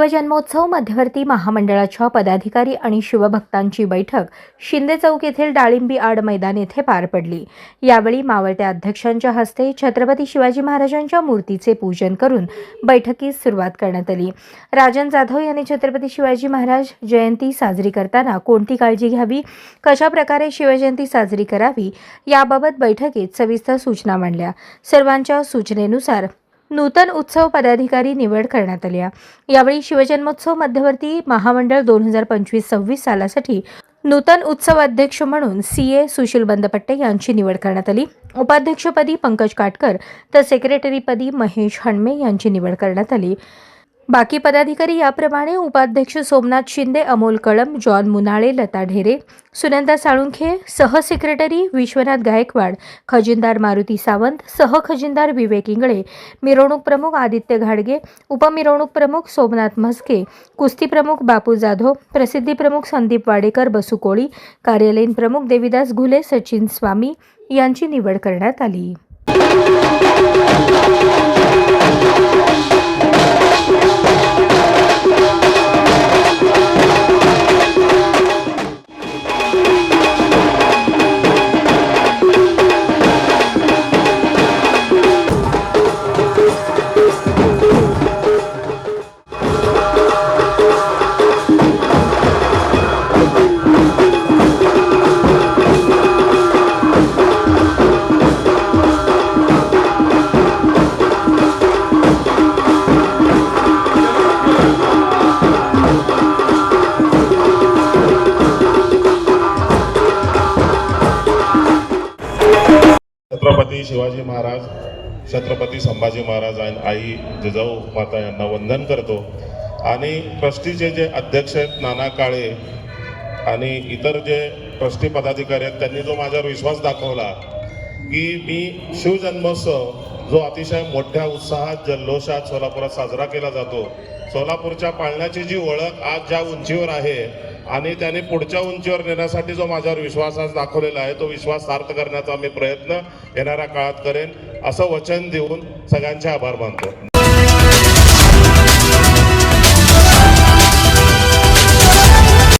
शिवजन्मोत्सव मध्यवर्ती महामंडळाच्या पदाधिकारी आणि शिवभक्तांची बैठक शिंदे चौक येथील डाळिंबी आड मैदान येथे पार पडली. यावेळी मावळत्या अध्यक्षांच्या हस्ते छत्रपती शिवाजी महाराजांच्या मूर्तीचे पूजन करून बैठकीस सुरुवात करण्यात आली. राजन जाधव यांनी छत्रपती शिवाजी महाराज जयंती साजरी करताना कोणती काळजी घ्यावी? कशा प्रकारे शिवजयंती साजरी करावी? याबाबत बैठकीत सविस्तर सूचना मांडल्या. सर्वांच्या सूचनेनुसार नूतन उत्सव पदाधिकारी निवड करण्यात आली आहे. यावेळी शिवजन्मोत्सव मध्यवर्ती महामंडळ दोन हजार पंचवीस सव्वीस सालासाठी नूतन उत्सव अध्यक्ष म्हणून सी ए सुशील बंदपट्टे यांची निवड करण्यात आली उपाध्यक्षपदी पंकज काटकर तर सेक्रेटरीपदी महेश हणमे यांची निवड करण्यात आली बाकी पदाधिकारी याप्रमाणे उपाध्यक्ष सोमनाथ शिंदे अमोल कळम जॉन मुनाळे लता ढेरे सुनंदा साळुंखे सहसेक्रेटरी विश्वनाथ गायकवाड खजिनदार मारुती सावंत सहखजिनदार विवेक इंगळे मिरवणूक प्रमुख आदित्य घाडगे उपमिरवणूक प्रमुख सोमनाथ म्हस्के कुस्ती प्रमुख बापू जाधव प्रसिद्धी प्रमुख संदीप वाडेकर बसू कोळी कार्यालयीन प्रमुख देविदास घुले सचिन स्वामी यांची निवड करण्यात आली. छत्रपती शिवाजी महाराज छत्रपती संभाजी महाराज आणि आई जिजाऊ माता यांना वंदन करतो. आणि ट्रस्टीचे जे अध्यक्ष आहेत नाना काळे आणि इतर जे ट्रस्टी पदाधिकारी आहेत त्यांनी जो माझ्यावर विश्वास दाखवला की मी शिवजन्मोत्सव जो अतिशय मोठ्या उत्साहात जल्लोषात सोलापुरात साजरा केला जातो. सोलापूरच्या पाळण्याची जी ओळख आज ज्या उंचीवर आहे आणि त्याने पुढच्या उंचीवर नेण्यासाठी जो माझ्यावर विश्वास आज दाखवलेला आहे तो विश्वास सार्थ करण्याचा मी प्रयत्न येणाऱ्या काळात करेन. असं वचन देऊन सगळ्यांचे आभार मानतो.